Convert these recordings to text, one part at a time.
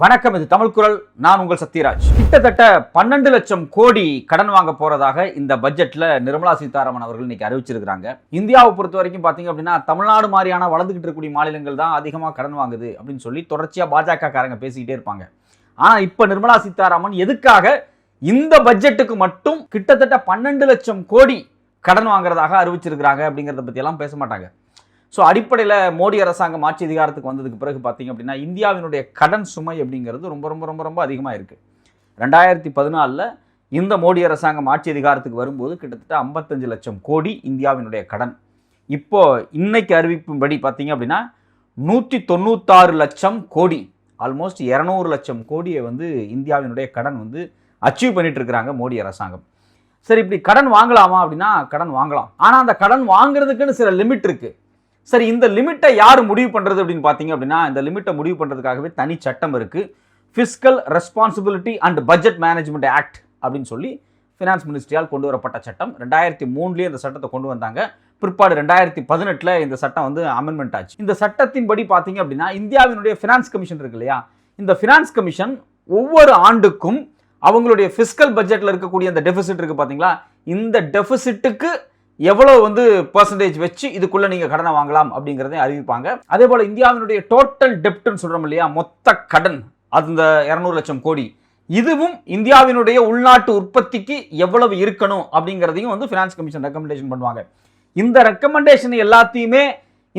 வணக்கம் இது தமிழ் குரல். நான் உங்கள் சத்யராஜ். கிட்டத்தட்ட பன்னெண்டு லட்சம் கோடி கடன் வாங்க போறதாக இந்த பட்ஜெட்ல நிர்மலா சீதாராமன் அவர்கள் இன்னைக்கு அறிவிச்சிருக்காங்க இந்தியாவை பொறுத்த வரைக்கும் பாத்தீங்க அப்படின்னா தமிழ்நாடு மாதிரியான வளர்ந்துகிட்டு இருக்கக்கூடிய மாநிலங்கள் தான் அதிகமாக கடன் வாங்குது அப்படின்னு சொல்லி தொடர்ச்சியா பாஜக காரங்க பேசிக்கிட்டே இருப்பாங்க. ஆனா இப்ப நிர்மலா சீதாராமன் எதுக்காக இந்த பட்ஜெட்டுக்கு மட்டும் கிட்டத்தட்ட பன்னெண்டு லட்சம் கோடி கடன் வாங்குறதாக அறிவிச்சிருக்கிறாங்க அப்படிங்கிறத பத்தி எல்லாம் பேச மாட்டாங்க. ஸோ அடிப்படையில் மோடி அரசாங்கம் ஆட்சி அதிகாரத்துக்கு வந்ததுக்கு பிறகு பார்த்தீங்க அப்படின்னா இந்தியாவினுடைய கடன் சுமை அப்படிங்கிறது ரொம்ப ரொம்ப ரொம்ப ரொம்ப அதிகமாக இருக்குது ரெண்டாயிரத்தி பதினாலில் இந்த மோடி அரசாங்கம் ஆட்சி அதிகாரத்துக்கு வரும்போது கிட்டத்தட்ட ஐம்பத்தஞ்சு லட்சம் கோடி இந்தியாவினுடைய கடன். இப்போ இன்னைக்கு அறிவிப்பும்படி பார்த்தீங்க அப்படின்னா நூற்றி தொண்ணூத்தாறு லட்சம் கோடி ஆல்மோஸ்ட் இரநூறு லட்சம் கோடியை வந்து இந்தியாவினுடைய கடன் வந்து அச்சீவ் பண்ணிட்டு இருக்கிறாங்க மோடி அரசாங்கம். சரி இப்படி கடன் வாங்கலாமா அப்படின்னா கடன் வாங்கலாம். ஆனால் அந்த கடன் வாங்குறதுக்குன்னு சில லிமிட் இருக்குது சரி இந்த லிமிட்டை யார் முடிவு பண்ணுறது அப்படின்னு பார்த்தீங்க அப்படின்னா இந்த லிமிட்டை முடிவு பண்ணுறதுக்காகவே தனி சட்டம் இருக்குது fiscal responsibility and budget management act அப்படின்னு சொல்லி ஃபினான்ஸ் மினிஸ்ட்ரியால் கொண்டு வரப்பட்ட சட்டம். ரெண்டாயிரத்தி மூணுலேயே இந்த சட்டத்தை கொண்டு வந்தாங்க. பிற்பாடு ரெண்டாயிரத்தி பதினெட்டில் இந்த சட்டம் வந்து அமெண்ட்மெண்ட் ஆச்சு. இந்த சட்டத்தின்படி பார்த்தீங்க அப்படின்னா இந்தியாவினுடைய ஃபினான்ஸ் கமிஷன் இருக்கு இல்லையா? இந்த ஃபினான்ஸ் கமிஷன் ஒவ்வொரு ஆண்டுக்கும் அவங்களுடைய ஃபிஸ்கல் பட்ஜெட்டில் இருக்கக்கூடிய அந்த டெபிசிட் இருக்குது பார்த்தீங்களா? இந்த டெபிசிட்டுக்கு எவ்வளோ வந்து பர்சன்டேஜ் வச்சு இதுக்குள்ளே நீங்கள் கடனை வாங்கலாம் அப்படிங்கிறதையும் அறிவிப்பாங்க. அதே போல் இந்தியாவினுடைய டோட்டல் டெப்ட்னு சொல்கிறோம் இல்லையா மொத்த கடன் அந்த இரநூறு லட்சம் கோடி. இதுவும் இந்தியாவினுடைய உள்நாட்டு உற்பத்திக்கு எவ்வளவு இருக்கணும் அப்படிங்கிறதையும் வந்து ஃபினான்ஸ் கமிஷன் ரெக்கமெண்டேஷன் பண்ணுவாங்க. இந்த ரெக்கமெண்டேஷன் எல்லாத்தையுமே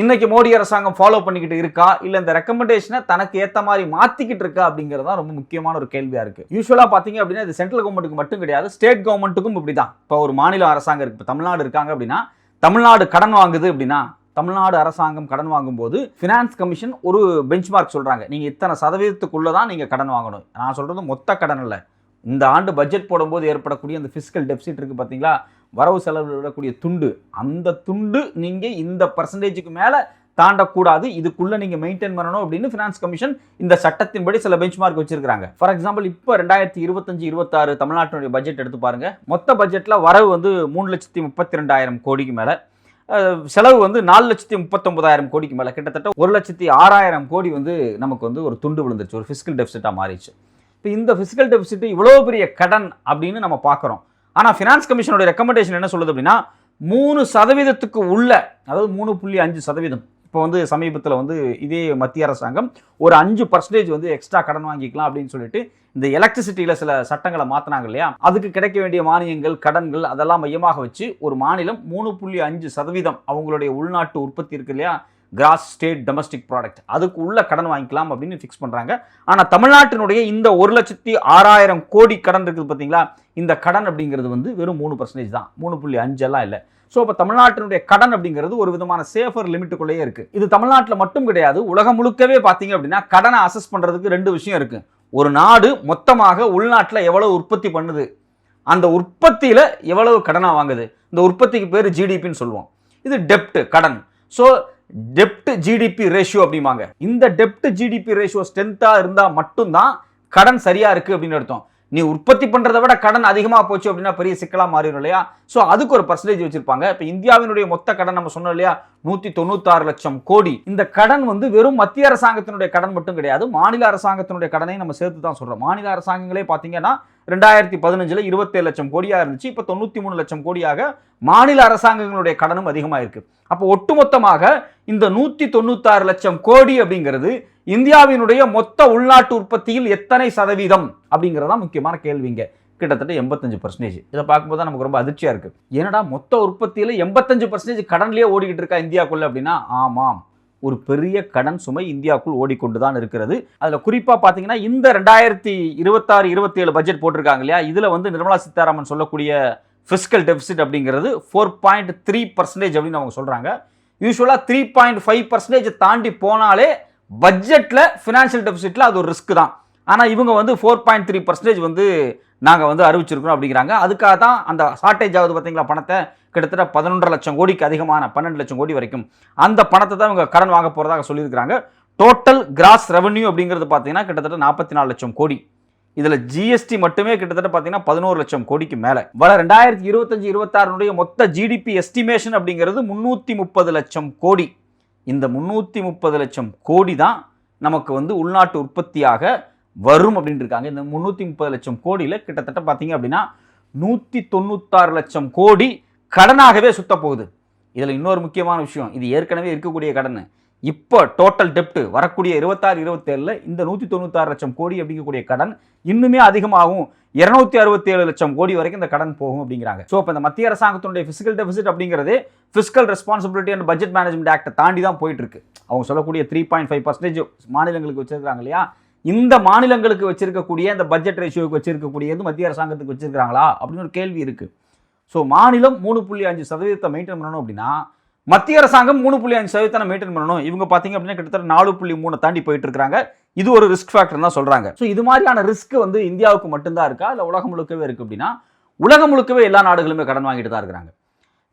இன்னைக்கு மோடி அரசாங்கம் ஃபாலோ பண்ணிக்கிட்டு இருக்கா? இல்லை இந்த ரெக்கமெண்டேஷனை தனக்கு ஏற்ற மாதிரி மாற்றிக்கிட்டு இருக்கா? அப்படிங்கிறது தான் ரொம்ப முக்கியமான ஒரு கேள்வியாக இருக்குது யூஸ்வலாக பார்த்தீங்க அப்படின்னா இது சென்ட்ரல் கவர்மெண்ட்டுக்கு மட்டும் கிடையாது ஸ்டேட் கவர்மெண்ட்டுக்கும் இப்படிதான். இப்போ ஒரு மாநில அரசாங்கம் இருக்குது இப்போ தமிழ்நாடு இருக்காங்க அப்படின்னா தமிழ்நாடு கடன் வாங்குது அப்படின்னா தமிழ்நாடு அரசாங்கம் கடன் வாங்கும்போது ஃபினான்ஸ் கமிஷன் ஒரு பெஞ்ச்மார்க் சொல்கிறாங்க நீங்கள் இத்தனை சதவீதத்துக்குள்ளே தான் நீங்கள் கடன் வாங்கணும். நான் சொல்கிறது மொத்த கடன் இல்லை இந்த ஆண்டு பட்ஜெட் போடும்போது ஏற்படக்கூடிய அந்த ஃபிஸிக்கல் டெபிசிட் இருக்குது பார்த்தீங்களா வரவு செலவில் விடக்கூடிய துண்டு அந்த துண்டு நீங்கள் இந்த பர்சன்டேஜுக்கு மேலே தாண்டக்கூடாது. இதுக்குள்ளே நீங்கள் மெயின்டைன் பண்ணணும் அப்படின்னு ஃபினான்ஸ் கமிஷன் இந்த சட்டத்தின்படி சில பெஞ்ச் மார்க் வச்சிருக்காங்க ஃபார் எக்ஸாம்பிள் இப்போ ரெண்டாயிரத்தி இருபத்தஞ்சு இருபத்தாறு தமிழ்நாட்டினுடைய பட்ஜெட் எடுத்து பாருங்கள் மொத்த பட்ஜெட்டில் வரவு வந்து மூணு லட்சத்தி முப்பத்தி ரெண்டாயிரம் கோடிக்கு மேலே. செலவு வந்து நாலு லட்சத்தி முப்பத்தொன்பதாயிரம் கோடிக்கு மேலே. கிட்டத்தட்ட ஒரு லட்சத்தி ஆறாயிரம் கோடி வந்து நமக்கு வந்து ஒரு துண்டு விழுந்துருச்சு. ஒரு ஃபிஸ்கல் டெபிசிட்டாக மாறிடுச்சு. இப்போ இந்த ஃபிஸ்கல் டெபிசிட் இவ்வளோ பெரிய கடன் அப்படின்னு நம்ம பார்க்குறோம். ஆனால் ஃபினான்ஸ் கமிஷனோட ரெக்கமெண்டேஷன் என்ன சொல்லுது அப்படின்னா மூணு சதவீதத்துக்கு உள்ள அதாவது மூணு புள்ளி அஞ்சு சதவீதம் இப்போ வந்து சமீபத்தில் வந்து இதே மத்திய அரசாங்கம் ஒரு அஞ்சு பர்சன்டேஜ் வந்து எக்ஸ்ட்ரா கடன் வாங்கிக்கலாம் அப்படின்னு சொல்லிட்டு இந்த எலக்ட்ரிசிட்டியில் சில சட்டங்களை மாற்றினாங்க இல்லையா? அதுக்கு கிடைக்க வேண்டிய மானியங்கள் கடன்கள் அதெல்லாம் மையமாக வச்சு ஒரு மாநிலம் மூணு புள்ளி அஞ்சு சதவீதம் அவங்களுடைய உள்நாட்டு உற்பத்தி இருக்கு இல்லையா? கிராஸ் ஸ்டேட் டொமஸ்டிக் ப்ராடக்ட் அதுக்கு உள்ள கடன் வாங்கிக்கலாம் அப்படின்னு ஃபிக்ஸ் பண்ணுறாங்க ஆனால் தமிழ்நாட்டினுடைய இந்த ஒரு லட்சத்தி ஆறாயிரம் கோடி கடன் இருக்குது பார்த்தீங்களா இந்த கடன் அப்படிங்கிறது வந்து வெறும் மூணு பர்சன்டேஜ் தான். மூணு புள்ளி அஞ்செல்லாம் இல்லை. ஸோ இப்போ தமிழ்நாட்டினுடைய கடன் அப்படிங்கிறது ஒரு விதமான சேஃபர் லிமிட்டுக்குள்ளேயே இருக்குது இது தமிழ்நாட்டில் மட்டும் கிடையாது. உலகம் முழுக்கவே பார்த்தீங்க அப்படின்னா கடனை அசஸ் பண்ணுறதுக்கு ரெண்டு விஷயம் இருக்குது ஒரு நாடு மொத்தமாக உள்நாட்டில் எவ்வளவு உற்பத்தி பண்ணுது? அந்த உற்பத்தியில் எவ்வளவு கடனாக வாங்குது? இந்த உற்பத்திக்கு பேர் ஜிடிபின்னு சொல்லுவோம். இது டெப்ட் கடன். ஸோ டெப்ட் ஜிடிபி ரேஷியோ அப்படிம்பாங்க. இந்த டெப்ட் ஜிடிபி ரேஷியோ ஸ்ட்ரென்த்தாக இருந்தால் மட்டும்தான் கடன் சரியாக இருக்குது அப்படின்னு அர்த்தம். நீ உற்பத்தி பண்ணுறதை விட கடன் அதிகமாக போச்சு அப்படின்னா பெரிய சிக்கலாக மாறிடும் இல்லையா? ஸோ அதுக்கு ஒரு பர்சன்டேஜ் வச்சிருப்பாங்க. இப்போ இந்தியாவினுடைய மொத்த கடன் நம்ம சொன்னோம் இல்லையா? நூற்றி தொண்ணூத்தாறு லட்சம் கோடி. இந்த கடன் வந்து வெறும் மத்திய அரசாங்கத்தினுடைய கடன் மட்டும் கிடையாது மாநில அரசாங்கத்தினுடைய கடனையும் நம்ம சேர்த்து தான் சொல்கிறோம் மாநில அரசாங்கங்களே பார்த்தீங்கன்னா ரெண்டாயிரத்தி பதினஞ்சில் இருபத்தேழு லட்சம் கோடியாக இருந்துச்சு. இப்போ தொண்ணூற்றி மூணு லட்சம் கோடியாக மாநில அரசாங்கங்களுடைய கடனும் அதிகமாக இருக்குது அப்போ ஒட்டுமொத்தமாக இந்த நூற்றி தொண்ணூத்தாறு லட்சம் கோடி அப்படிங்கிறது இந்தியாவினுடைய மொத்த உள்நாட்டு உற்பத்தியில் எத்தனை சதவீதம் அப்படிங்கிறதா முக்கியமான கேள்விங்க கிட்டத்தட்ட எண்பத்தஞ்சு பர்சன்டேஜ் இதை பார்க்கும்போது தான் நமக்கு ரொம்ப அதிர்ச்சியாக இருக்குது ஏன்னா மொத்த உற்பத்தியில் எண்பத்தஞ்சு பர்சன்டேஜ் கடன்லேயே ஓடிக்கிட்டு இருக்கா இந்தியாக்குள்ளே அப்படின்னா ஆமாம். ஒரு பெரிய கடன் சுமை இந்தியாவுக்குள் ஓடிக்கொண்டு தான் இருக்கிறது. அதில் குறிப்பாக பார்த்தீங்கன்னா இந்த ரெண்டாயிரத்தி இருபத்தாறு இருபத்தேழு பட்ஜெட் போட்டிருக்காங்க இல்லையா? இதில் வந்து நிர்மலா சீதாராமன் சொல்லக்கூடிய ஃபிஸ்கல் டெபிசிட் அப்படிங்கிறது ஃபோர் பாயிண்ட் த்ரீ பர்சன்டேஜ் அப்படின்னு அவங்க சொல்கிறாங்க யூஸ்வலாக த்ரீ பாயிண்ட் ஃபைவ் பர்சன்டேஜ் தாண்டி போனாலே பட்ஜெட்டில் ஃபினான்ஷியல் டெபிசிட்டில் அது ஒரு ரிஸ்க் தான். ஆனால் இவங்க வந்து ஃபோர் பாயிண்ட் த்ரீ பர்சன்டேஜ் வந்து நாங்கள் வந்து அறிவிச்சிருக்கிறோம் அப்படிங்கிறாங்க. அதுக்காக தான் அந்த ஷார்ட்டேஜ் ஆகுது பார்த்தீங்களா பணத்தை? கிட்டத்தட்ட பதினொன்றரை லட்சம் கோடிக்கு அதிகமான பன்னெண்டு லட்சம் கோடி வரைக்கும். அந்த பணத்தை தான் இவங்க கடன் வாங்க போகிறதாக சொல்லியிருக்கிறாங்க. டோட்டல் கிராஸ் ரெவன்யூ அப்படிங்கிறது பார்த்தீங்கன்னா கிட்டத்தட்ட நாற்பத்தி நாலு லட்சம் கோடி. இதில் ஜிஎஸ்டி மட்டுமே கிட்டத்தட்ட பார்த்தீங்கன்னா பதினோரு லட்சம் கோடிக்கு மேலே. வர ரெண்டாயிரத்தி இருபத்தஞ்சு இருபத்தாறுனுடைய மொத்த ஜிடிபி எஸ்டிமேஷன் அப்படிங்கிறது முந்நூற்றி முப்பது லட்சம் கோடி. இந்த முந்நூற்றி முப்பது லட்சம் கோடி தான் நமக்கு வந்து உள்நாட்டு உற்பத்தியாக வரும் அப்படின்னு இருக்காங்க. இந்த முந்நூற்றி முப்பது லட்சம் கோடியில் கிட்டத்தட்ட பார்த்தீங்க அப்படின்னா நூற்றி தொண்ணூத்தாறு லட்சம் கோடி கடனாகவே சுத்த போகுது. இதில் இன்னொரு முக்கியமான விஷயம் இது ஏற்கனவே இருக்கக்கூடிய கடன். இப்போ டோட்டல் டெப்ட்டு வரக்கூடிய இருபத்தாறு இருபத்தேழில் இந்த நூற்றி தொண்ணூத்தாறு லட்சம் கோடி அப்படிங்கக்கூடிய கடன் இன்னுமே அதிகமாகும். இரநூத்தி அறுபத்தி ஏழு லட்சம் கோடி வரைக்கும் இந்த கடன் போகும் அப்படிங்கிறாங்க. ஸோ இப்போ இந்த மத்திய அரசாங்கத்தினுடைய ஃபிசிக்கல் டெபிசிட் அப்படிங்கிறது fiscal responsibility and budget management ஆக்டை தாண்டி தான் போயிட்டு இருக்கு அவங்க சொல்லக்கூடிய த்ரீ பாயிண்ட் ஃபைவ் பர்சன்டேஜ் மாநிலங்களுக்கு வச்சிருக்காங்க இல்லையா? இந்த மாநிலங்களுக்கு வச்சிருக்கக்கூடிய இந்த பட்ஜெட் ரேஷியோக்கு வச்சிருக்கக்கூடியது மத்திய அரசாங்கத்துக்கு வச்சிருக்காங்களா அப்படின்னு ஒரு கேள்வி இருக்கு. ஸோ மாநிலம் மூணு புள்ளி அஞ்சு சதவீதத்தை மெயின்டைன் பண்ணணும் அப்படின்னா மத்திய அரசாங்கம் மூணு புள்ளி அஞ்சு சதவீதத்தை மெயின்டைன் பண்ணணும். இவங்க பார்த்தீங்க அப்படின்னா கிட்டத்தட்ட நாலு புள்ளி மூணு தாண்டி போயிட்டு இருக்காங்க. இது ஒரு ரிஸ்க் ஃபேக்டர் தான் சொல்றாங்க. ஸோ இது மாதிரியான ரிஸ்க் வந்து இந்தியாவுக்கு மட்டும்தான் இருக்கா? இல்லை உலகம் முழுக்கவே இருக்கு அப்படின்னா உலகம் முழுக்கவே எல்லா நாடுகளுமே கடன் வாங்கிட்டு தான் இருக்கிறாங்க.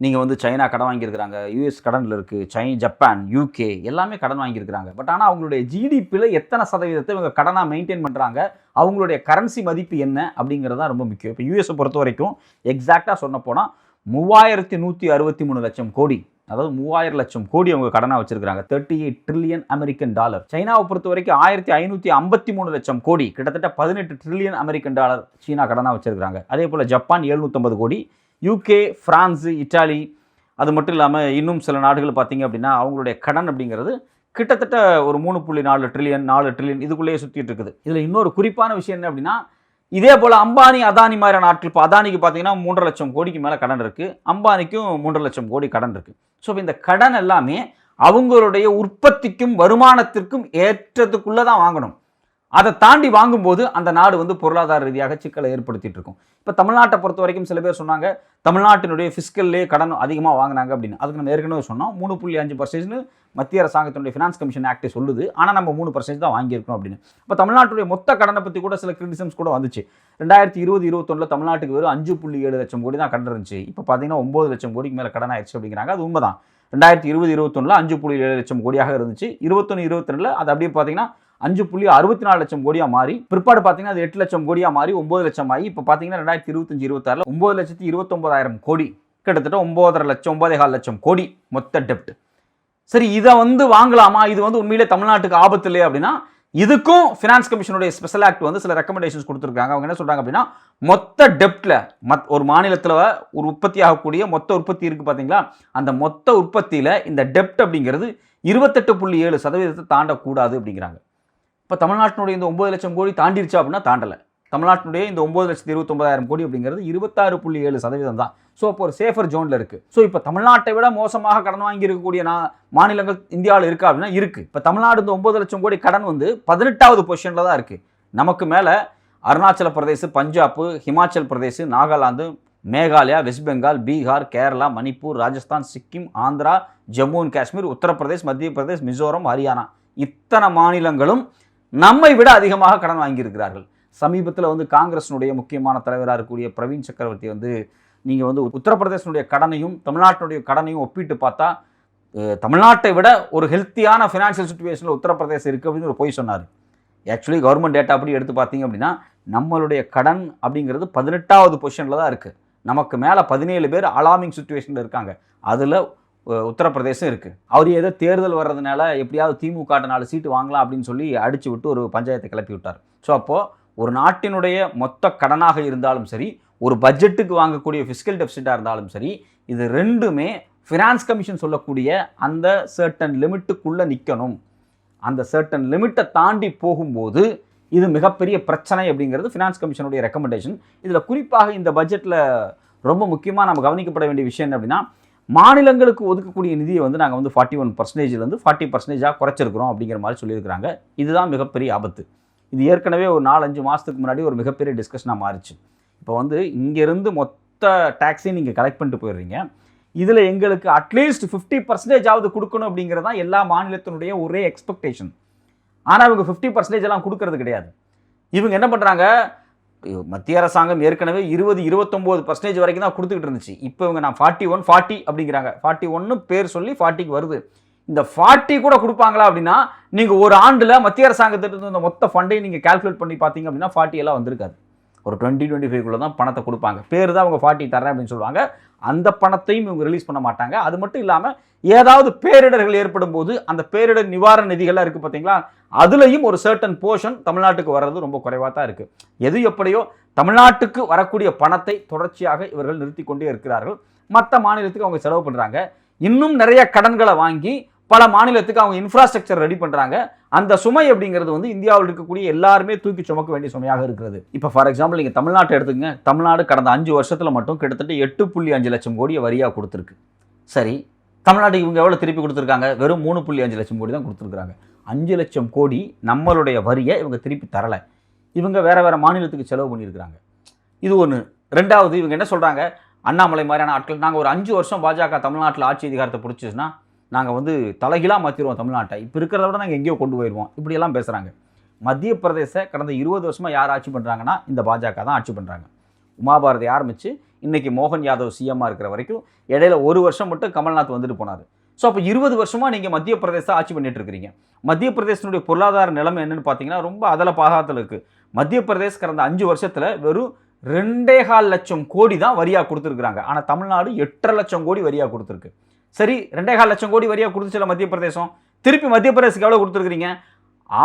நீங்கள் வந்து சைனா கடன் வாங்கியிருக்கிறாங்க யூஎஸ் கடனில் இருக்குது சை ஜப்பான் யூகே எல்லாமே கடன் வாங்கியிருக்கிறாங்க. பட் ஆனால் அவங்களுடைய ஜிடிபியில் எத்தனை சதவீதத்தை இவங்க கடனாக மெயின்டைன் பண்ணுறாங்க அவங்களுடைய கரன்சி மதிப்பு என்ன அப்படிங்கிறது தான் ரொம்ப முக்கியம். இப்போ யூஎஸை பொறுத்த வரைக்கும் எக்ஸாக்டாக சொன்ன போனால் மூவாயிரத்தி நூற்றி அறுபத்தி மூணு லட்சம் கோடி அதாவது மூவாயிரம் லட்சம் கோடி அவங்க கடனாக வச்சிருக்காங்க thirty eight trillion American dollar சைனாவை பொறுத்த வரைக்கும் ஆயிரத்தி ஐநூற்றி ஐம்பத்தி மூணு லட்சம் கோடி. கிட்டத்தட்ட பதினெட்டு ட்ரில்லியன் அமெரிக்கன் டாலர் சீனா கடனாக வச்சிருக்காங்க அதே போல் ஜப்பான் எழுநூற்றம்பது கோடி. யூகே ஃப்ரான்ஸு இட்டாலி அது மட்டும் இல்லாமல் இன்னும் சில நாடுகள் பார்த்திங்க அப்படின்னா அவங்களுடைய கடன் அப்படிங்கிறது கிட்டத்தட்ட ஒரு மூணு புள்ளி நாலு ட்ரில்லியன் நாலு ட்ரில்லியன் இதுக்குள்ளேயே சுற்றிட்டு இருக்குது. இதில் இன்னொரு குறிப்பான விஷயம் என்ன அப்படின்னா இதே போல் அம்பானி அதானி மாதிரி நாட்கள் இப்போ அதானிக்கு பார்த்தீங்கன்னா மூன்றரை லட்சம் கோடிக்கு மேலே கடன் இருக்குது அம்பானிக்கும் மூன்றரை லட்சம் கோடி கடன் இருக்குது ஸோ இந்த கடன் எல்லாமே அவங்களுடைய உற்பத்திக்கும் வருமானத்திற்கும் ஏற்றத்துக்குள்ளே தான் வாங்கணும். அதை தாண்டி வாங்கும்போது அந்த நாடு வந்து பொருளாதார ரீதியாக சிக்கலை ஏற்படுத்திட்டு இருக்கும். இப்போ தமிழ்நாட்டை பொறுத்த வரைக்கும் சில பேர் சொன்னாங்க தமிழ்நாட்டினுடைய ஃபிஸ்கல்லே கடன் அதிகமாக வாங்கினாங்க அப்படின்னு. அதுக்கு நம்ம ஏற்கனவே சொன்னோம் மூணு புள்ளி அஞ்சு பர்சன்ட்னு மத்திய அரசாங்கத்தினுடைய ஃபினான்ஸ் கமிஷன் ஆக்டே சொல்லுது. ஆனால் நம்ம மூணு பர்சன்ட் தான் வாங்கியிருக்கோம் அப்படின்னு. இப்போ தமிழ்நாட்டுடைய மொத்த கடனை பற்றி கூட சில கிரிட்டிசம்ஸ் கூட வந்துச்சு. ரெண்டாயிரத்தி இருபது இருபத்தொன்னில் தமிழ்நாட்டுக்கு வெறும் அஞ்சு புள்ளி ஏழு லட்சம் கோடி தான் கடன் இருந்துச்சு. இப்போ பார்த்தீங்கன்னா ஒம்பது லட்சம் கோடிக்கு மேலே கடன் ஆயிடுச்சு அப்படிங்கிறாங்க. அது உண்மைதான். ரெண்டாயிரத்தி இருபது இருபத்தொன்னில் அஞ்சு புள்ளி ஏழு லட்சம் கோடியாக இருந்துச்சு. இருபத்தொன்று இருபத்தி அது அப்படியே பார்த்தீங்கன்னா அஞ்சு புள்ளி அறுபத்தி நாலு லட்சம் கோடியாக மாறி பிற்பாடு பார்த்தீங்கன்னா அது எட்டு லட்சம் கோடியாக மாறி ஒம்பது லட்சம் ஆகி இப்போ பார்த்தீங்கன்னா ரெண்டாயிரத்தி இருபத்தஞ்சு இருபத்தாறில் ஒம்பது லட்சத்தி இருபத்தொம்பதாயிரம் கோடி. கிட்டத்தட்ட ஒம்பதரை லட்சம் ஒன்பதே கால் லட்சம் கோடி மொத்த டெப்ட் சரி இதை வந்து வாங்கலாமா? இது வந்து உண்மையிலே தமிழ்நாட்டுக்கு ஆபத்து இல்லையா அப்படின்னா இதுக்கும் ஃபினான்ஸ் கமிஷனுடைய ஸ்பெஷல் ஆக்ட் வந்து சில ரெக்கமெண்டேஷன்ஸ் கொடுத்துருக்காங்க. அவங்க என்ன சொல்கிறாங்க அப்படின்னா மொத்த டெப்ட்டில் மத் ஒரு மாநிலத்தில் ஒரு உற்பத்தி ஆகக்கூடிய மொத்த உற்பத்தி இருக்குது பார்த்தீங்களா அந்த மொத்த உற்பத்தியில் இந்த டெப்ட் அப்படிங்கிறது இருபத்தெட்டு புள்ளி ஏழு சதவீதத்தை தாண்டக்கூடாது அப்படிங்கிறாங்க. இப்போ தமிழ்நாட்டினுடைய இந்த ஒம்பது லட்சம் கோடி தாண்டிருச்சா அப்படின்னா தாண்டலை. தமிழ்நாட்டினுடைய இந்த ஒம்பது லட்சத்தி இருபத்தொம்பதாயிரம் கோடி அப்படிங்கிறது இருபத்தாறு புள்ளி ஏழு சதவீதம் தான். ஸோ அப்போ ஒரு சேஃபர் ஜோனில் இருக்குது ஸோ இப்போ தமிழ்நாட்டை விட மோசமாக கடன் வாங்கி இருக்கக்கூடிய நான் மாநிலங்கள் இந்தியாவில் இருக்கா அப்படின்னா இருக்குது இப்போ தமிழ்நாடு இந்த ஒம்பது லட்சம் கோடி கடன் வந்து பதினெட்டாவது பொசிஷனில் தான் இருக்குது நமக்கு மேலே அருணாச்சல பிரதேசம் பஞ்சாப் ஹிமாச்சல் பிரதேஷ் நாகாலாந்து மேகாலயா வெஸ்ட் பெங்கால் பீகார் கேரளா மணிப்பூர் ராஜஸ்தான் சிக்கிம் ஆந்திரா ஜம்மு அண்ட் காஷ்மீர் உத்தரப்பிரதேஷ் மத்திய பிரதேஷ் மிசோரம் ஹரியானா. இத்தனை மாநிலங்களும் நம்மை விட அதிகமாக கடன் வாங்கியிருக்கிறார்கள். சமீபத்தில் வந்து காங்கிரஸினுடைய முக்கியமான தலைவராக இருக்கக்கூடிய பிரவீன் சக்கரவர்த்தி வந்து நீங்கள் வந்து உத்தரப்பிரதேசனுடைய கடனையும் தமிழ்நாட்டினுடைய கடனையும் ஒப்பிட்டு பார்த்தா தமிழ்நாட்டை விட ஒரு ஹெல்த்தியான ஃபினான்ஷியல் சுச்சுவேஷனில் உத்தரப்பிரதேசம் இருக்குது அப்படின்னு ஒரு பொய் சொன்னார். ஆக்சுவலி கவர்மெண்ட் டேட்டா அப்படி எடுத்து பார்த்தீங்க அப்படின்னா நம்மளுடைய கடன் அப்படிங்கிறது பதினெட்டாவது பொசிஷனில் தான் இருக்குது நமக்கு மேலே பதினேழு பேர் அலாமிங் சுச்சுவேஷனில் இருக்காங்க. அதில் உத்தரப்பிரதேசம் இருக்குது அவர் ஏதோ தேர்தல் வர்றதுனால எப்படியாவது திமுக நாலு சீட்டு வாங்கலாம் அப்படின்னு சொல்லி அடிச்சு விட்டு ஒரு பஞ்சாயத்தை கிளப்பி விட்டார். ஸோ அப்போது ஒரு நாட்டினுடைய மொத்த கடனாக இருந்தாலும் சரி ஒரு பட்ஜெட்டுக்கு வாங்கக்கூடிய ஃபிஸ்கல் டெபிசிட்டாக இருந்தாலும் சரி இது ரெண்டுமே ஃபினான்ஸ் கமிஷன் சொல்லக்கூடிய அந்த சர்டன் லிமிட்டுக்குள்ளே நிற்கணும் அந்த சர்டன் லிமிட்டை தாண்டி போகும்போது இது மிகப்பெரிய பிரச்சனை அப்படிங்கிறது ஃபினான்ஸ் கமிஷனுடைய ரெக்கமெண்டேஷன் இதில் குறிப்பாக இந்த பட்ஜெட்டில் ரொம்ப முக்கியமாக நம்ம கவனிக்கப்பட வேண்டிய விஷயம் என்ன அப்படின்னா மாநிலங்களுக்கு ஒதுக்கக்கூடிய நிதியை வந்து நாங்கள் வந்து ஃபார்ட்டி ஒன் பர்சன்டேஜ்லேருந்து ஃபார்ட்டி பர்சன்டேஜாக குறைச்சிருக்கிறோம் அப்படிங்கிற மாதிரி சொல்லியிருக்கிறாங்க. இதுதான் மிகப்பெரிய ஆபத்து. இது ஏற்கனவே ஒரு நாலஞ்சு மாதத்துக்கு முன்னாடி ஒரு மிகப்பெரிய டிஸ்கஷனாக மாறிச்சு. இப்போ வந்து இங்கேருந்து மொத்த டேக்ஸையும் நீங்கள் கலெக்ட் பண்ணிட்டு போயிடுறீங்க. இதில் எங்களுக்கு அட்லீஸ்ட் ஃபிஃப்டி பர்சன்டேஜாவது கொடுக்கணும் அப்படிங்கிறது தான் எல்லா மாநிலத்தினுடைய ஒரே எக்ஸ்பெக்டேஷன் ஆனால் இவங்க ஃபிஃப்டி பர்சன்டேஜ் எல்லாம் கொடுக்கறது கிடையாது. இவங்க என்ன பண்ணுறாங்க மத்திய அரசாங்கம் ஏற்கனவே இருபது இருபத்தொம்போது பர்சன்டேஜ் வரைக்கும் தான் கொடுத்துக்கிட்டு இருந்துச்சு. இப்போ இவங்க நான் ஃபார்ட்டி ஒன் ஃபார்ட்டி அப்படிங்கிறாங்க. ஃபார்ட்டி ஒன்னு பேர் சொல்லி ஃபார்ட்டிக்கு வருது. இந்த ஃபார்ட்டி கூட கொடுப்பாங்களா அப்படின்னா நீங்கள் ஒரு ஆண்டில் மத்திய அரசாங்கத்திட்ட இந்த மொத்த ஃபண்டையும் நீங்கள் கால்குலேட் பண்ணி பார்த்தீங்க அப்படின்னா ஃபார்ட்டி எல்லாம் வந்திருக்காது. ஒரு டுவெண்ட்டி டுவெண்ட்டி ஃபைவ்க்குள்ள தான் பணத்தை கொடுப்பாங்க. பேர் தான் அவங்க ஃபார்ட்டி தரேன் அப்படின்னு சொல்லுவாங்க. அந்த பணத்தையும் இவங்க ரிலீஸ் பண்ண மாட்டாங்க. அது மட்டும் இல்லாமல் ஏதாவது பேரிடர்கள் ஏற்படும் போது அந்த பேரிடர் நிவாரண நிதிகள்லாம் இருக்குது பார்த்தீங்களா? அதுலேயும் ஒரு சர்டன் போர்ஷன் தமிழ்நாட்டுக்கு வர்றது ரொம்ப குறைவாக தான் இருக்குது எது எப்படியோ தமிழ்நாட்டுக்கு வரக்கூடிய பணத்தை தொடர்ச்சியாக இவர்கள் நிறுத்தி கொண்டே இருக்கிறார்கள். மற்ற மாநிலத்துக்கு அவங்க செலவு பண்ணுறாங்க இன்னும் நிறைய கடன்களை வாங்கி பல மாநிலத்துக்கு அவங்க இன்ஃப்ராஸ்ட்ரக்சர் ரெடி பண்ணுறாங்க அந்த சுமை அப்படிங்கிறது வந்து இந்தியாவில் இருக்கக்கூடிய எல்லாருமே தூக்கி சுமக்க வேண்டிய சுமையாக இருக்கிறது. இப்போ ஃபார் எக்ஸாம்பிள் நீங்கள் தமிழ்நாட்டை எடுத்துங்க தமிழ்நாடு கடந்த அஞ்சு வருஷத்தில் மட்டும் கிட்டத்தட்ட எட்டு புள்ளி அஞ்சு லட்சம் கோடியை வரியாக கொடுத்துருக்கு. சரி தமிழ்நாட்டுக்கு இவங்க எவ்வளோ திருப்பி கொடுத்துருக்காங்க? வெறும் மூணு புள்ளி அஞ்சு லட்சம் கோடி தான் கொடுத்துருக்காங்க அஞ்சு லட்சம் கோடி நம்மளுடைய வரியை இவங்க திருப்பி தரலை. இவங்க வேறு வேறு மாநிலத்துக்கு செலவு பண்ணியிருக்கிறாங்க. இது ஒன்று ரெண்டாவது இவங்க என்ன சொல்கிறாங்க அண்ணாமலை மாதிரியான ஆட்கள் நாங்கள் ஒரு அஞ்சு வருஷம் பாஜக தமிழ்நாட்டில் ஆட்சி அதிகாரத்தை பிடிச்சிச்சுன்னா நாங்கள் வந்து தலைகீழாக மாற்றிடுவோம் தமிழ்நாட்டை. இப்போ இருக்கிறத விட நாங்கள் எங்கேயோ கொண்டு போயிடுவோம் இப்படியெல்லாம் பேசுகிறாங்க மத்திய பிரதேச கடந்த இருபது வருஷமாக யார் ஆட்சி பண்ணுறாங்கன்னா இந்த பாஜக தான் ஆட்சி பண்ணுறாங்க உமாபாரதி ஆரம்பித்து இன்றைக்கி மோகன் யாதவ் சிஎம்மாக இருக்கிற வரைக்கும் இடையில ஒரு வருஷம் மட்டும் கமல்நாத் வந்துட்டு போனார். ஸோ அப்போ இருபது வருஷமாக நீங்கள் மத்திய பிரதேச ஆட்சி பண்ணிட்டு இருக்கிறீங்க மத்திய பிரதேசனுடைய பொருளாதார நிலைமை என்னன்னு பார்த்தீங்கன்னா ரொம்ப அதில் பாகாத்தில் இருக்குது மத்திய பிரதேஷ் கடந்த அஞ்சு வருஷத்தில் வெறும் ரெண்டே கால் லட்சம் கோடி தான் வரியாக கொடுத்துருக்குறாங்க. ஆனால் தமிழ்நாடு எட்டரை லட்சம் கோடி வரியாக கொடுத்துருக்கு. சரி ரெண்டே கால் லட்சம் கோடி வரியாக கொடுத்துச்சுல மத்திய பிரதேசம் திருப்பி மத்திய பிரதேசத்துக்கு எவ்வளோ கொடுத்துருக்குறீங்க?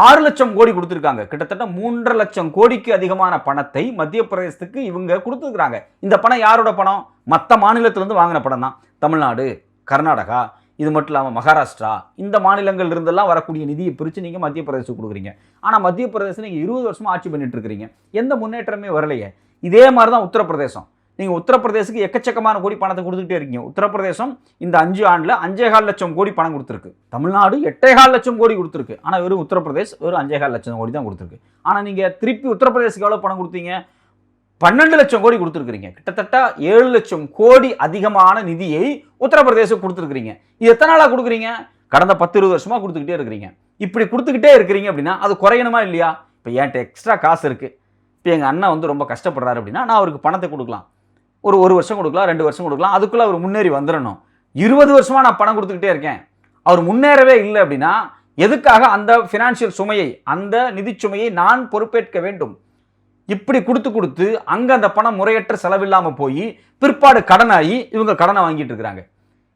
ஆறு லட்சம் கோடி கொடுத்துருக்காங்க. கிட்டத்தட்ட மூன்றரை லட்சம் கோடிக்கு அதிகமான பணத்தை மத்திய பிரதேசத்துக்கு இவங்க கொடுத்துருக்குறாங்க. இந்த பணம் யாரோட பணம்? மற்ற மாநிலத்திலேருந்து வாங்கின பணம் தான். தமிழ்நாடு கர்நாடகா இது மட்டும் இல்லாமல் மகாராஷ்டிரா இந்த மாநிலங்கள் இருந்தெல்லாம் வரக்கூடிய நிதியை பிரித்து நீங்கள் மத்திய பிரதேசத்துக்கு கொடுக்குறீங்க. ஆனால் மத்திய பிரதேசம் நீங்கள் இருபது வருஷமாக ஆட்சி பண்ணிட்டு இருக்கிறீங்க. எந்த முன்னேற்றமே வரலையே. இதே மாதிரி தான் உத்தரப்பிரதேசம். நீங்கள் உத்தரப்பிரதேசுக்கு எக்கச்சக்கமான கோடி பணத்தை கொடுத்துக்கிட்டே இருக்கீங்க. உத்தரப்பிரதேசம் இந்த அஞ்சு ஆண்டில் அஞ்சே கால் லட்சம் கோடி பணம் கொடுத்துருக்கு. தமிழ்நாடு எட்டேகால் லட்சம் கோடி கொடுத்துருக்கு. ஆனால் வெறும் உத்தரப்பிரதேஷ் வெறும் அஞ்சேகால் லட்சம் கோடி தான் கொடுத்துருக்கு. ஆனால் நீங்கள் திருப்பி உத்தரப்பிரதேசத்துக்கு எவ்வளோ பணம் கொடுத்தீங்க? பன்னெண்டு லட்சம் கோடி கொடுத்துருக்குறீங்க. கிட்டத்தட்ட ஏழு லட்சம் கோடி அதிகமான நிதியை உத்தரப்பிரதேசம் கொடுத்துருக்குறீங்க. இது எத்தனை நாளாக கொடுக்குறீங்க? கடந்த பத்து இருபது வருஷமாக கொடுத்துக்கிட்டே இருக்கிறீங்க. இப்படி கொடுத்துக்கிட்டே இருக்கிறீங்க அப்படின்னா அது குறையணுமா இல்லையா? இப்போ என்கிட்ட எக்ஸ்ட்ரா காசு இருக்குது இப்போ எங்கள் அண்ணன் வந்து ரொம்ப கஷ்டப்படுறாரு அப்படின்னா நான் அவருக்கு பணத்தை கொடுக்கலாம். ஒரு ஒரு வருஷம் கொடுக்கலாம் ரெண்டு வருஷம் கொடுக்கலாம். அதுக்குள்ளே அவர் முன்னேறி வந்துடணும் இருபது வருஷமாக நான் பணம் கொடுத்துக்கிட்டே இருக்கேன். அவர் முன்னேறவே இல்லை அப்படின்னா எதுக்காக அந்த ஃபினான்ஷியல் சுமையை அந்த நிதி சுமையை நான் பொறுப்பேற்க வேண்டும்? இப்படி கொடுத்து கொடுத்து அங்கே அந்த பணம் முறையற்ற செலவில்லாமல் போய் பிற்பாடு கடனாகி இவங்க கடனை வாங்கிட்டு இருக்கிறாங்க.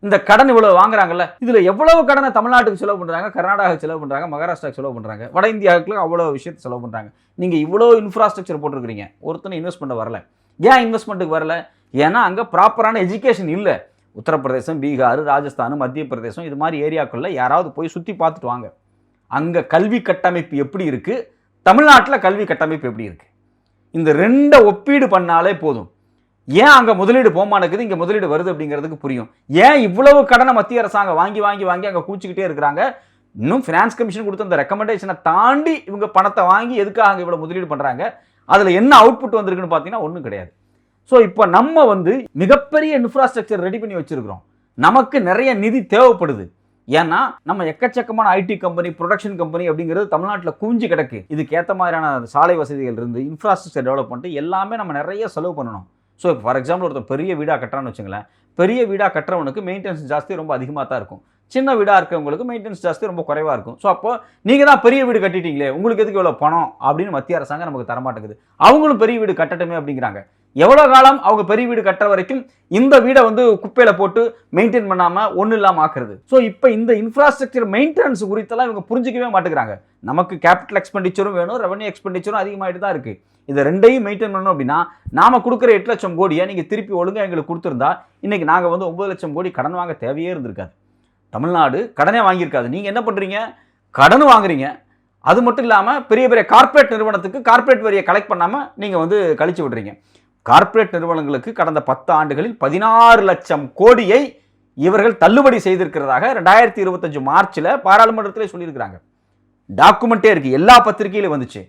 இந்த கடன் இவ்வளோ வாங்குறாங்கல்ல இதில் எவ்வளவு கடனை தமிழ்நாட்டுக்கு செலவு பண்ணுறாங்க கர்நாடகாவுக்கு செலவு பண்ணுறாங்க மகாராஷ்டிராவுக்கு செலவு பண்ணுறாங்க வட இந்தியாவுக்கு அவ்வளோ விஷயத்தை செலவு பண்ணுறாங்க நீங்கள் இவ்வளோ இன்ஃப்ராஸ்ட்ரக்சர் போட்டிருக்கிறீங்க. ஒருத்தனை இன்வெஸ்ட் பண்ண வரல. ஏன் இன்வெஸ்ட்மெண்ட்டுக்கு வரல? ஏன்னா அங்கே ப்ராப்பரான எஜுகேஷன் இல்லை. உத்தரப்பிரதேசம் பீகார் ராஜஸ்தான் மத்திய பிரதேசம் இது மாதிரி ஏரியாக்குள்ள யாராவது போய் சுற்றி பார்த்துட்டு வாங்க. அங்கே கல்வி கட்டமைப்பு எப்படி இருக்குது தமிழ்நாட்டில் கல்வி கட்டமைப்பு எப்படி இருக்குது இந்த ரெண்டை ஒப்பீடு பண்ணாலே போதும். ஏன் அங்கே முதலீடு போமானுக்குது இங்கே முதலீடு வருது அப்படிங்கிறதுக்கு புரியும். ஏன் இவ்வளவு கடனை மத்திய அரசாங்கம் வாங்கி வாங்கி வாங்கி அங்கே கூச்சிக்கிட்டே இருக்கிறாங்க? இன்னும் ஃபினான்ஸ் கமிஷன் கொடுத்த அந்த ரெக்கமெண்டேஷனை தாண்டி இவங்க பணத்தை வாங்கி எதுக்காக அங்கே இவ்வளோ முதலீடு பண்ணுறாங்க அதில் என்ன அவுட்புட் வந்திருக்குன்னு பார்த்தீங்கன்னா ஒன்றும் கிடையாது. ஸோ இப்போ நம்ம வந்து மிகப்பெரிய இன்ஃப்ராஸ்ட்ரக்சர் ரெடி பண்ணி வச்சுருக்கிறோம். நமக்கு நிறைய நிதி தேவைப்படுது. ஏன்னா நம்ம எக்கச்சக்கமான ஐடி கம்பெனி ப்ரொடக்ஷன் கம்பெனி அப்படிங்கிறது தமிழ்நாட்டில் குவிஞ்சு கிடக்கு. இதுக்கு ஏற்ற மாதிரியான சாலை வசதிகள் இருந்து இன்ஃப்ராஸ்ட்ரக்சர் டெவலப்மெண்ட் எல்லாமே நம்ம நிறைய செலவு பண்ணணும். ஸோ இப்போ ஃபார் எக்ஸாம்பிள் ஒருத்தர் பெரிய வீடாக கட்டுறான்னு வச்சுங்களேன். பெரிய வீடாக கட்டுறவனுக்கு மெயின்டெனன்ஸ் ஜாஸ்தி ரொம்ப அதிகமாக தான் இருக்கும். சின்ன வீடாக இருக்கிறவங்களுக்கு மெயின்டெனன்ஸ் ஜாஸ்தி ரொம்ப குறைவாக இருக்கும். ஸோ அப்போ நீங்கள் தான் பெரிய வீடு கட்டிட்டீங்களே உங்களுக்கு எதுக்கு இவ்வளோ பணம் அப்படின்னு மத்திய அரசாங்கம் நமக்கு தரமாட்டேங்குது. அவங்களும் பெரிய வீடு கட்டட்டுமே அப்படிங்கிறாங்க. எவ்வளோ காலம் அவங்க பெரிய வீடு கட்டுற வரைக்கும் இந்த வீடை வந்து குப்பையில் போட்டு மெயின்டைன் பண்ணாமல் ஒன்றும் இல்லாமல் ஆக்குறது? ஸோ இப்போ இந்த இன்ஃப்ராஸ்ட்ரக்சர் மெயின்டெனன்ஸ் குறித்தெல்லாம் இவங்க புரிஞ்சிக்கவே மாட்டேங்கிறாங்க. நமக்கு கேபிட்டல் எக்ஸ்பெண்டிச்சரும் வேணும் ரெவன்யூ எக்ஸ்பெண்டிச்சரும் அதிகமாகிட்டு தான் இருக்குது இதை ரெண்டையும் மெயின்டைன் பண்ணணும் அப்படின்னா நாம் கொடுக்குற எட்டு லட்சம் கோடியை நீங்கள் திருப்பி ஒழுங்காக எங்களுக்கு கொடுத்துருந்தா இன்றைக்கி நாங்கள் வந்து ஒம்பது லட்சம் கோடி கடன் வாங்க தேவையே இருந்திருக்காது. தமிழ்நாடு கடனே வாங்கியிருக்காது. நீங்கள் என்ன பண்ணுறீங்க கடன் வாங்குறீங்க. அது மட்டும் இல்லாமல் பெரிய பெரிய கார்ப்பரேட் நிறுவனத்துக்கு கார்ப்பரேட் வரியை கலெக்ட் பண்ணாமல் நீங்கள் வந்து கழிச்சு விடுறீங்க. கார்ப்பரேட் நிறுவனங்களுக்கு கடந்த பத்து ஆண்டுகளில் பதினாறு லட்சம் கோடியை இவர்கள் தள்ளுபடி செய்திருக்கிறதாக ரெண்டாயிரத்தி இருபத்தஞ்சு மார்ச்சில் பாராளுமன்றத்திலே சொல்லியிருக்கிறாங்க. டாக்குமெண்ட்டே இருக்கு. எல்லா பத்திரிகையிலும் வந்துச்சு.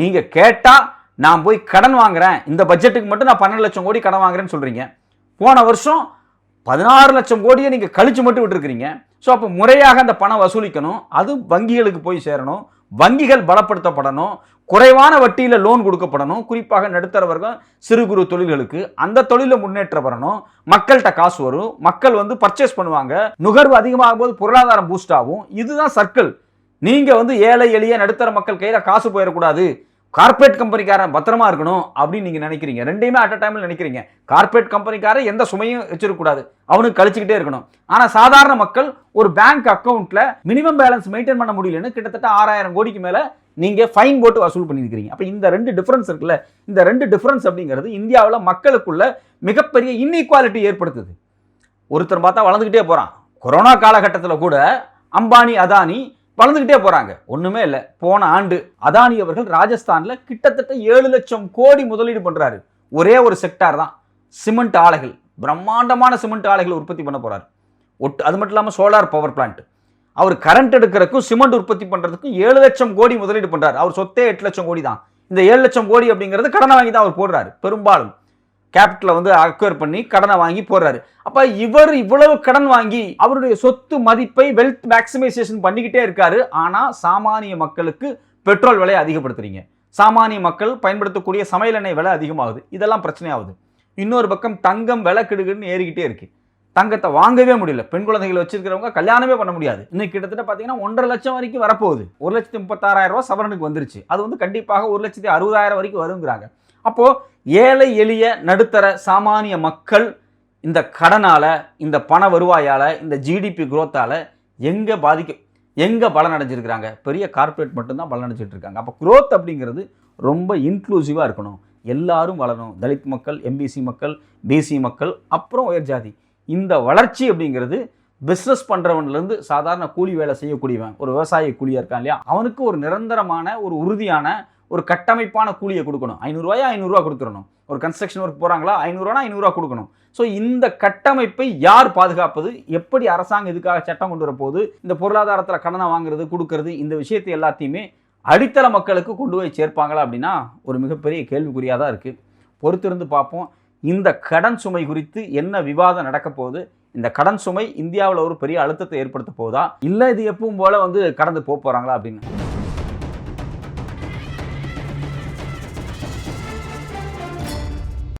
நீங்கள் கேட்டால் நான் போய் கடன் வாங்குறேன். இந்த பட்ஜெட்டுக்கு மட்டும் நான் பன்னெண்டு லட்சம் கோடி கடன் வாங்குறேன்னு சொல்கிறீங்க போன வருஷம் பதினாறு லட்சம் கோடியை நீங்கள் கழிச்சு மட்டும் விட்டுருக்கிறீங்க. ஸோ அப்போ முறையாக அந்த பணம் வசூலிக்கணும். அது வங்கிகளுக்கு போய் சேரணும். வங்கிகள் பலப்படுத்தப்படணும் குறைவான வட்டியில் லோன் கொடுக்கப்படணும். குறிப்பாக நடுத்தர வர்க்கம் சிறு குறு தொழில்களுக்கு அந்த தொழிலில் முன்னேற்றம் வரணும். மக்கள்கிட்ட காசு வரும். மக்கள் வந்து பர்ச்சேஸ் பண்ணுவாங்க. நுகர்வு அதிகமாகும் போது பொருளாதாரம் பூஸ்ட் ஆகும். இதுதான் சர்க்கிள் நீங்கள் வந்து ஏழை எளிய நடுத்தர மக்கள் கையில் காசு போயிடக்கூடாது. கார்ப்பரேட் கம்பெனிக்காரன் பத்திரமா இருக்கணும் அப்படின்னு நீங்க நினைக்கிறீங்க. ரெண்டையுமே அட் அ டைம்ல நினைக்கிறீங்க. கார்ப்பரேட் கம்பெனிக்காரன் எந்த சுமையும் வச்சிருக்கக்கூடாது. அவனுக்கு கழிச்சுக்கிட்டே இருக்கணும். ஆனா சாதாரண மக்கள் ஒரு பேங்க் அக்கவுண்ட்ல மினிமம் பேலன்ஸ் மெயின்டைன் பண்ண முடியலன்னு கிட்டத்தட்ட ஆறாயிரம் கோடிக்கு மேல நீங்க ஃபைன் போட்டு வசூல் பண்ணியிருக்கிறீங்க. அப்ப இந்த ரெண்டு டிஃபரன்ஸ் இருக்குல்ல இந்த ரெண்டு டிஃபரன்ஸ் அப்படிங்கிறது இந்தியாவில் மக்களுக்குள்ள மிகப்பெரிய இன்இக்வாலிட்டி ஏற்படுத்துது. ஒருத்தர் பார்த்தா வளர்ந்துக்கிட்டே போறான். கொரோனா காலகட்டத்தில் கூட அம்பானி அதானி வளர்ந்துக்கிட்டே போறாங்க. ஒண்ணுமே இல்லை. போன ஆண்டு அதானி அவர்கள் ராஜஸ்தான்ல கிட்டத்தட்ட ஏழு லட்சம் கோடி முதலீடு பண்றாரு. ஒரே ஒரு செக்டார் தான். சிமெண்ட் ஆலைகள். பிரம்மாண்டமான சிமெண்ட் ஆலைகளை உற்பத்தி பண்ண போறாரு. ஒட்டு அது மட்டும் இல்லாமல் சோலார் பவர் பிளான்ட் அவர் கரண்ட் எடுக்கிறதுக்கும் சிமெண்ட் உற்பத்தி பண்றதுக்கும் ஏழு லட்சம் கோடி முதலீடு பண்றாரு. அவர் சொத்தே எட்டு லட்சம் கோடி தான். இந்த ஏழு லட்சம் கோடி அப்படிங்கிறது கடனை வாங்கி தான் அவர் போடுறாரு. பெரும்பாலும் கேபிட்டலை வந்து அக்வேர் பண்ணி கடனை வாங்கி போடுறாரு. அப்போ இவர் இவ்வளவு கடன் வாங்கி அவருடைய சொத்து மதிப்பை வெல்த் மேக்சிமைசேஷன் பண்ணிக்கிட்டே இருக்காரு. ஆனால் சாமானிய மக்களுக்கு பெட்ரோல் விலையை அதிகப்படுத்துறீங்க. சாமானிய மக்கள் பயன்படுத்தக்கூடிய சமையல் எண்ணெய் விலை அதிகமாகுது. இதெல்லாம் பிரச்சனையாகுது. இன்னொரு பக்கம் தங்கம் விலை கிடுகிடுன்னு ஏறிக்கிட்டே இருக்குது தங்கத்தை வாங்கவே முடியல. பெண் குழந்தைகள் வச்சிருக்கிறவங்க கல்யாணமே பண்ண முடியாது. இன்னைக்கு கிட்டத்தட்ட பார்த்தீங்கன்னா ஒன்றரை லட்சம் வரைக்கும் வரப்போகுது. ஒரு லட்சத்தி முப்பத்தாறாயிரம் ரூபாய் சவரனுக்கு வந்துருச்சு. அது வந்து கண்டிப்பாக ஒரு லட்சத்தி அறுபதாயிரம் வரைக்கும் வருங்கிறாங்க. அப்போது ஏழை எளிய நடுத்தர சாமானிய மக்கள் இந்த கடனால இந்த பண வருவாயால் இந்த ஜிடிபி குரோத்தால் எங்கே பாதிக்க எங்கே பலனடைஞ்சிருக்கிறாங்க? பெரிய கார்ப்பரேட் மட்டும்தான் பலன் இருக்காங்க அப்போ குரோத் அப்படிங்கிறது ரொம்ப இன்க்ளூசிவாக இருக்கணும். எல்லாரும் வளரணும். தலித் மக்கள் எம்பிசி மக்கள் பிசி மக்கள் அப்புறம் உயர் ஜாதி. இந்த வளர்ச்சி அப்படிங்கிறது பிஸ்னஸ் பண்ணுறவன்லேருந்து சாதாரண கூலி வேலை செய்யக்கூடியவன் ஒரு விவசாய கூலியாக இருக்கான் இல்லையா? அவனுக்கு ஒரு நிரந்தரமான ஒரு உறுதியான ஒரு கட்டமைப்பான கூலியை கொடுக்கணும். ஐநூறுரூவாயா ஐநூறுரூவா கொடுத்துடணும். ஒரு கன்ஸ்ட்ரக்ஷன் ஒர்க் போகிறாங்களா ஐநூறுரூவா ஐநூறுரூவா கொடுக்கணும். ஸோ இந்த கட்டமைப்பை யார் பாதுகாப்பது? எப்படி அரசாங்கம் இதுக்காக சட்டம் கொண்டு வரப்போகுது? இந்த பொருளாதாரத்தில் கடனை வாங்குறது கொடுக்கறது இந்த விஷயத்தை எல்லாத்தையுமே அடித்தள மக்களுக்கு கொண்டு போய் சேர்ப்பாங்களா அப்படின்னா ஒரு மிகப்பெரிய கேள்விக்குறியாக தான் இருக்குது பொறுத்திருந்து பார்ப்போம். இந்த கடன் சுமை குறித்து என்ன விவாதம் நடக்க போகுது? இந்த கடன் சுமை இந்தியாவில் ஒரு பெரிய அழுத்தத்தை ஏற்படுத்த போதா இல்லை இது எப்பவும் போல வந்து கடந்து போக போகிறாங்களா அப்படின்னு?